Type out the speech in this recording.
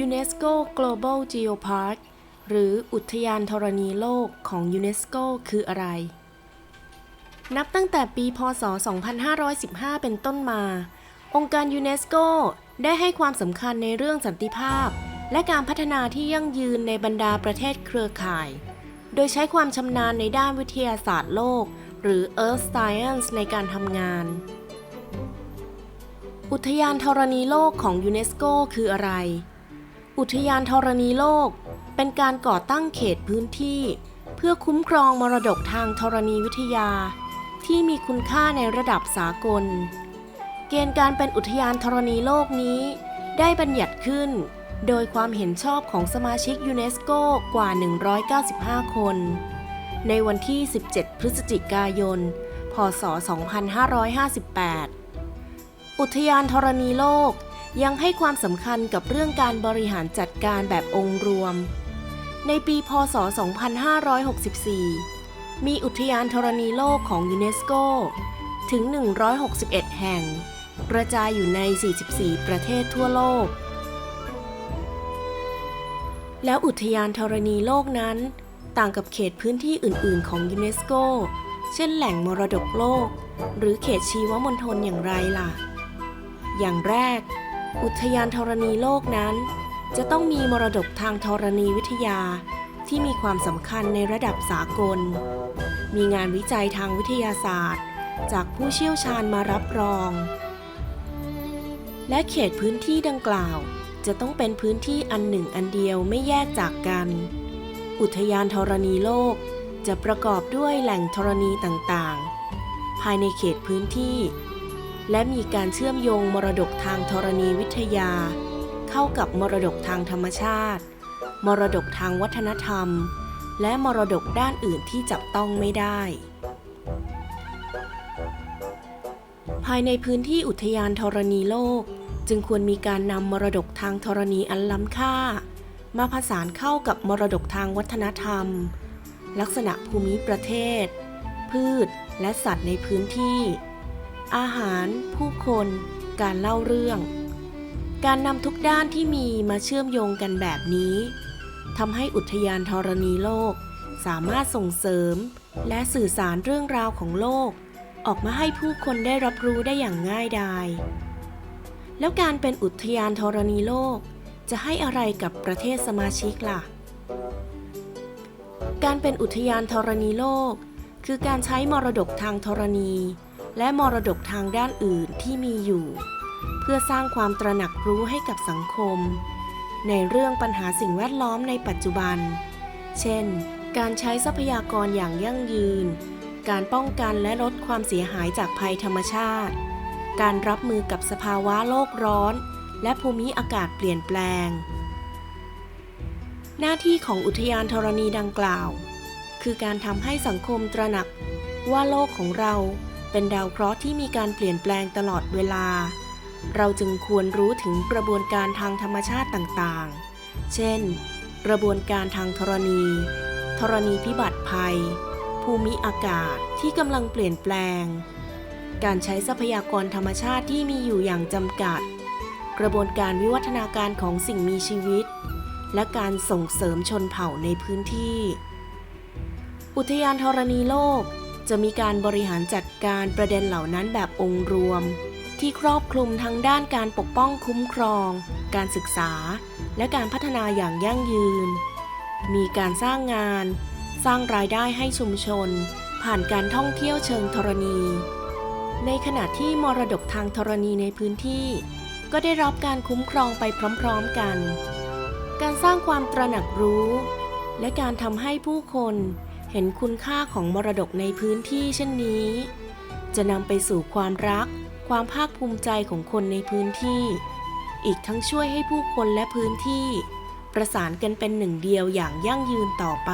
UNESCO Global Geopark หรืออุทยานธรณีโลกของยูเนสโกคืออะไร นับตั้งแต่ปี พ.ศ.2515 เป็นต้นมา องค์การยูเนสโกได้ให้ความสำคัญในเรื่องสันติภาพ และการพัฒนาที่ยั่งยืนในบรรดาประเทศเครือข่าย โดยใช้ความชำนาญในด้านวิทยาศาสตร์โลก หรือ Earth Science ในการทำงาน อุทยานธรณีโลกของยูเนสโกคืออะไร อุทยานธรณีโลก เป็นการก่อตั้งเขตพื้นที่ เพื่อคุ้มครองมรดกทางธรณีวิทยา ที่มีคุณค่าในระดับสากล เกณฑ์การเป็นอุทยานธรณีโลกนี้ ได้บัญญัติขึ้น โดยความเห็นชอบของสมาชิกยูเนสโกกว่า 195 คน ในวันที่ 17 พฤศจิกายน พ.ศ.2558 อุทยานธรณีโลก ยังให้ความสำคัญกับเรื่องการบริหารจัดการแบบองค์รวม ในปีพ.ศ.2564 มีอุทยานธรณีโลกของยูเนสโกถึง 161 แห่ง กระจายอยู่ใน 44 ประเทศทั่วโลก แล้วอุทยานธรณีโลกนั้น ต่างกับเขตพื้นที่อื่น ๆ ของยูเนสโก เช่นแหล่งมรดกโลก หรือเขตชีวมณฑลอย่างไรล่ะ อย่างแรก อุทยานธรณีโลกนั้น จะต้องมีมรดกทางธรณีวิทยาที่มีความสำคัญในระดับสากล มีงานวิจัยทางวิทยาศาสตร์ จากผู้เชี่ยวชาญมารับรอง และเขตพื้นที่ดังกล่าว จะต้องเป็นพื้นที่อันหนึ่งอันเดียวไม่แยกจากกัน อุทยานธรณีโลกจะประกอบด้วยแหล่งธรณีต่างๆ ภายในเขตพื้นที่ และมีการเชื่อมโยงมรดกทางธรณีวิทยา เข้ากับมรดกทางธรรมชาติ มรดกทางวัฒนธรรม และมรดกด้านอื่นที่จับต้องไม่ได้ ภายในพื้นที่อุทยานธรณีโลก จึงควรมีการนำมรดกทางธรณีอันล้ำค่า มาผสานเข้ากับมรดกทางวัฒนธรรม ลักษณะภูมิประเทศ พืช และสัตว์ในพื้นที่ อาหาร ผู้คน การเล่าเรื่อง การนำทุกด้านที่มีมาเชื่อมโยงกันแบบนี้ทำให้อุทยานธรณีโลก สามารถส่งเสริม และสื่อสารเรื่องราวของโลก ออกมาให้ผู้คนได้รับรู้ได้อย่างง่ายดาย แล้วการเป็นอุทยานธรณีโลก จะให้อะไรกับประเทศสมาชิกล่ะ การเป็นอุทยานธรณีโลก คือการใช้มรดกทางธรณี และมรดกทางด้านอื่นที่มีอยู่ เพื่อสร้างความตระหนักรู้ให้กับสังคม ในเรื่องปัญหาสิ่งแวดล้อมในปัจจุบัน เช่น การใช้ทรัพยากรอย่างยั่งยืน การป้องกันและลดความเสียหายจากภัยธรรมชาติ การรับมือกับสภาวะโลกร้อน และภูมิอากาศเปลี่ยนแปลง หน้าที่ของอุทยานธรณีดังกล่าว คือการทำให้สังคมตระหนักว่าโลกของเรา เป็นดาวเคราะห์ที่มีการเปลี่ยนแปลงตลอดเวลา เราจึงควรรู้ถึงกระบวนการทางธรรมชาติต่างๆ เช่น กระบวนการทางธรณี ธรณีพิบัติภัย ภูมิอากาศที่กำลังเปลี่ยนแปลง การใช้ทรัพยากรธรรมชาติที่มีอยู่อย่างจำกัด กระบวนการวิวัฒนาการของสิ่งมีชีวิต และการส่งเสริมชนเผ่าในพื้นที่ อุทยานธรณีโลก จะมีการบริหารจัดการประเด็นเหล่านั้นแบบองค์รวม ที่ครอบคลุมทั้งด้านการปกป้องคุ้มครอง การศึกษา และการพัฒนาอย่างยั่งยืน มีการสร้างงาน สร้างรายได้ให้ชุมชน ผ่านการท่องเที่ยวเชิงธรณี ในขณะที่มรดกทางธรณีในพื้นที่ ก็ได้รับการคุ้มครองไปพร้อมๆกัน การสร้างความตระหนักรู้ และการทำให้ผู้คน เห็นคุณค่าของมรดกในพื้นที่เช่นนี้ จะนำไปสู่ความรัก ความภาคภูมิใจของคนในพื้นที่ อีกทั้งช่วยให้ผู้คนและพื้นที่ ประสานกันเป็นหนึ่งเดียวอย่างยั่งยืนต่อไป